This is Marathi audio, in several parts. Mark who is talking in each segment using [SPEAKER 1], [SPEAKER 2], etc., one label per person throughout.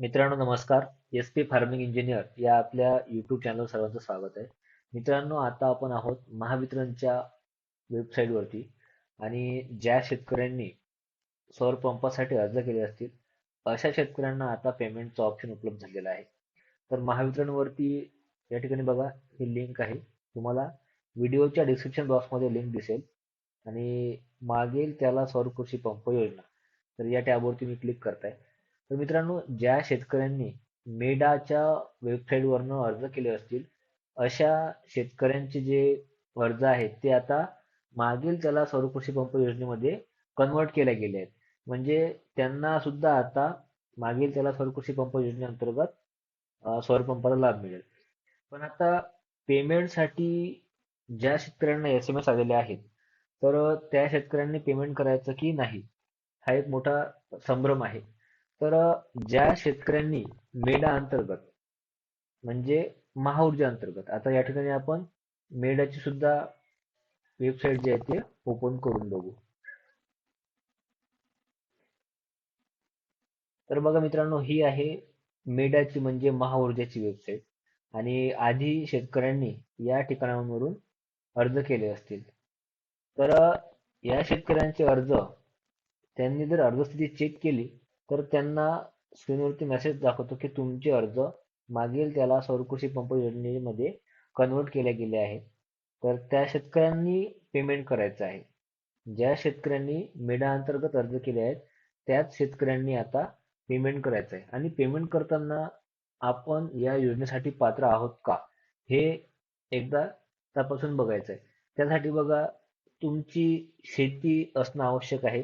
[SPEAKER 1] मित्रांनो नमस्कार. एस पी फार्मिंग इंजिनियर या आपल्या युट्यूब चॅनल सर्वांचं स्वागत आहे. मित्रांनो आता आपण आहोत महावितरणच्या वेबसाईटवरती आणि ज्या शेतकऱ्यांनी सौर पंपासाठी अर्ज केले असतील अशा शेतकऱ्यांना आता पेमेंटचं ऑप्शन उपलब्ध झालेलं आहे. तर महावितरणवरती या ठिकाणी बघा ही लिंक आहे. तुम्हाला व्हिडिओच्या डिस्क्रिप्शन बॉक्समध्ये लिंक दिसेल. आणि मागील त्याला सौर कृषी पंप योजना. तर या टॅबवरती मी क्लिक करताय. तर मित्रांनो ज्या शेतकऱ्यांनी मेडाच्या वेबसाईटवरनं अर्ज केले असतील अशा शेतकऱ्यांचे जे अर्ज आहेत ते आता मागील त्याला सौर कृषी पंप योजनेमध्ये कन्वर्ट केले गेले आहेत. म्हणजे त्यांना सुद्धा आता मागील त्याला सौर कृषी पंप योजनेअंतर्गत सौर पंपाला लाभ मिळेल. पण आता पेमेंटसाठी ज्या शेतकऱ्यांना एस एम एस आलेले आहेत तर त्या शेतकऱ्यांनी पेमेंट करायचं की नाही हा एक मोठा संभ्रम आहे. तर ज्या शेतकऱ्यांनी मेडा अंतर्गत म्हणजे महाऊर्जा अंतर्गत आता या ठिकाणी आपण मेडाची सुद्धा वेबसाईट जी आहे ते ओपन करून बघू. तर बघा मित्रांनो ही आहे मेडाची म्हणजे महाऊर्जाची वेबसाईट आणि आधी शेतकऱ्यांनी या ठिकाणांवरून अर्ज केले असतील. तर या शेतकऱ्यांचे अर्ज त्यांनी जर अर्जस्थिती चेक केली तर त्यांना स्क्रीनवरती मेसेज दाखवतो की तुमचे अर्ज मागील त्याला सौरकृषी पंप योजनेमध्ये कन्वर्ट केले गेले आहेत. तर त्या शेतकऱ्यांनी पेमेंट करायचं आहे. ज्या शेतकऱ्यांनी मेडा अंतर्गत अर्ज केले आहेत त्याच शेतकऱ्यांनी आता पेमेंट करायचं आहे. आणि पेमेंट करताना आपण या योजनेसाठी पात्र आहोत का? हे एकदा तपासून बघायचं आहे. त्यासाठी बघा तुमची शेती असणं आवश्यक आहे.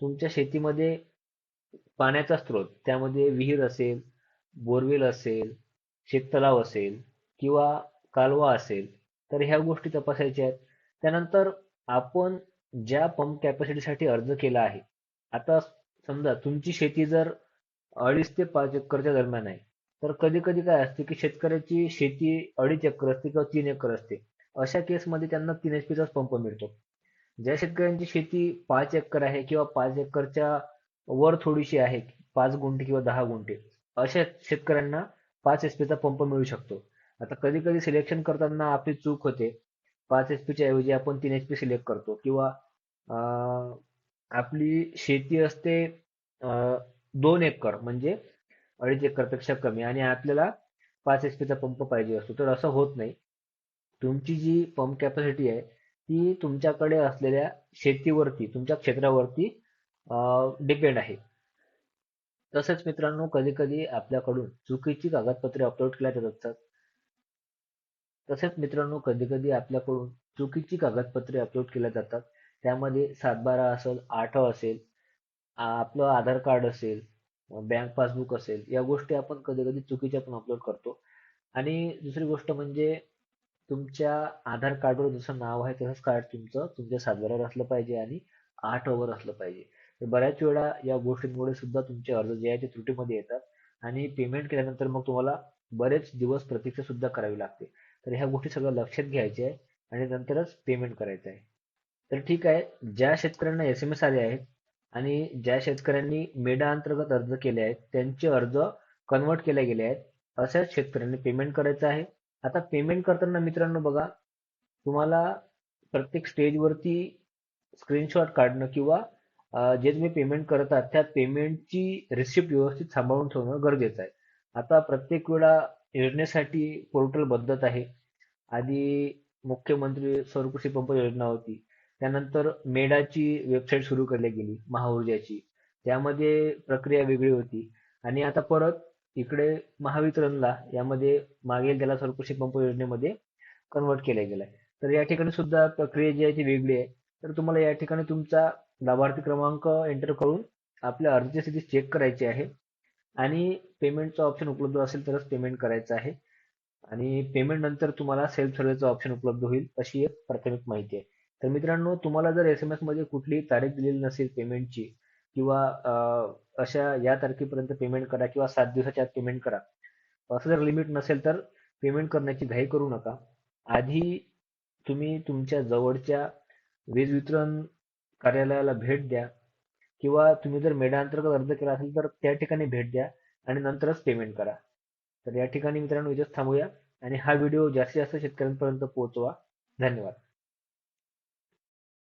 [SPEAKER 1] तुमच्या शेतीमध्ये पाण्याचा स्रोत. त्यामध्ये विहीर असेल बोरवेल असेल शेततलाव असेल किंवा कालवा असेल तर ह्या गोष्टी तपासायच्या आहेत. त्यानंतर आपण ज्या पंप कॅपॅसिटीसाठी अर्ज केला आहे आता समजा तुमची शेती जर अडीच ते पाच एकरच्या दरम्यान आहे तर कधी कधी काय असते की शेतकऱ्याची शेती अडीच एकर असते किंवा तीन एकर असते. अशा केसमध्ये त्यांना तीन एच पीचाच पंप मिळतो. ज्या शेतकऱ्यांची शेती पाच एकर आहे किंवा पाच एकरच्या वर थोडीशी आहे पाच गुंठे किंवा दहा गुंठे. अशा शेतकऱ्यांना पाच एच पीचा पंप मिळू शकतो. आता कधी कधी सिलेक्शन करताना आपली चूक होते. पाच एच पीच्या ऐवजी आपण तीन एच पी सिलेक्ट करतो. किंवा आपली शेती असते दोन एकर म्हणजे अडीच एकरपेक्षा कमी. आणि आपल्याला पाच एच पीचा पंप पाहिजे असतो. तर असं होत नाही. तुमची जी पंप कॅपॅसिटी आहे ती तुमच्याकडे असलेल्या शेतीवरती तुमच्या क्षेत्रावरती डिपेंड आहे. तसेच मित्रांनो कधी कधी आपल्याकडून चुकीची कागदपत्रे अपलोड केल्या जात असतात. तसेच मित्रांनो कधी कधी आपल्याकडून चुकीची कागदपत्रे अपलोड केल्या जातात. त्यामध्ये सातबारा असेल आठ असेल आपलं आधार कार्ड असेल बँक पासबुक असेल या गोष्टी आपण कधी कधी चुकीच्या पण अपलोड करतो. आणि दुसरी गोष्ट म्हणजे तुमच्या आधार कार्डवर जसं नाव आहे तसंच कार्ड तुमचं तुमच्या सातबाऱ्यावर असलं पाहिजे आणि आठ वर असलं पाहिजे. तर बऱ्याच वेळा या गोष्टींमुळे सुद्धा तुमचे अर्ज जे आहे ते त्रुटीमध्ये येतात आणि पेमेंट केल्यानंतर मग तुम्हाला बरेच दिवस प्रतीक्षा सुद्धा करावी लागते. तर ह्या गोष्टी सगळ्या लक्षात घ्यायच्या आहे आणि नंतरच पेमेंट करायचं आहे. तर ठीक आहे ज्या शेतकऱ्यांना एस एम एस आले आहेत आणि ज्या शेतकऱ्यांनी मेडा अंतर्गत अर्ज केले आहेत त्यांचे अर्ज कन्वर्ट केले गेले आहेत अशाच शेतकऱ्यांनी पेमेंट करायचं आहे. आता पेमेंट करताना मित्रांनो बघा तुम्हाला प्रत्येक स्टेजवरती स्क्रीनशॉट काढणं किंवा जे तुम्ही पेमेंट करत आहात त्या पेमेंटची रिसिप्ट व्यवस्थित सांभाळून ठेवणं गरजेचं आहे. आता प्रत्येक वेळा योजनेसाठी पोर्टल बदलत आहे. आधी मुख्यमंत्री सौरकृषी पंप योजना होती. त्यानंतर मेडाची वेबसाईट सुरू करली गेली महाऊर्जाची. त्यामध्ये प्रक्रिया वेगळी होती. आणि आता परत इकडे महावितरणला यामध्ये मागील त्याला सौरकृषी पंप योजनेमध्ये कन्वर्ट केलं गेलाय. तर या ठिकाणी सुद्धा प्रक्रिया जी आहे ती वेगळी आहे. तर तुम्हाला या ठिकाणी तुमचा लाभार्थी क्रमांक एंटर करून आपल्या अर्जाची स्थिती चेक करायची आहे. आणि पेमेंटचा ऑप्शन उपलब्ध असेल तरच पेमेंट करायचं आहे. आणि पेमेंट नंतर तुम्हाला सेल्फ सर्व्हिसचा ऑप्शन उपलब्ध होईल अशी एक प्राथमिक माहिती आहे. तर मित्रांनो तुम्हाला जर एस एम एसमध्ये कुठलीही तारीख दिलेली नसेल पेमेंटची किंवा अशा या तारखेपर्यंत पेमेंट करा किंवा सात दिवसाच्या आत पेमेंट करा असं जर लिमिट नसेल तर पेमेंट करण्याची घाई करू नका. आधी तुम्ही तुमच्या जवळच्या वीज वितरण कार्यालयाला भेट द्या. किंवा तुम्ही जर मेडा अंतर्गत अर्ज केला असेल तर त्या ठिकाणी भेट द्या आणि नंतरच पेमेंट करा. तर या ठिकाणी मित्रांनो इथेच थांबूया आणि हा व्हिडिओ जास्तीत जास्त शेतकऱ्यांपर्यंत पोहोचवा. धन्यवाद.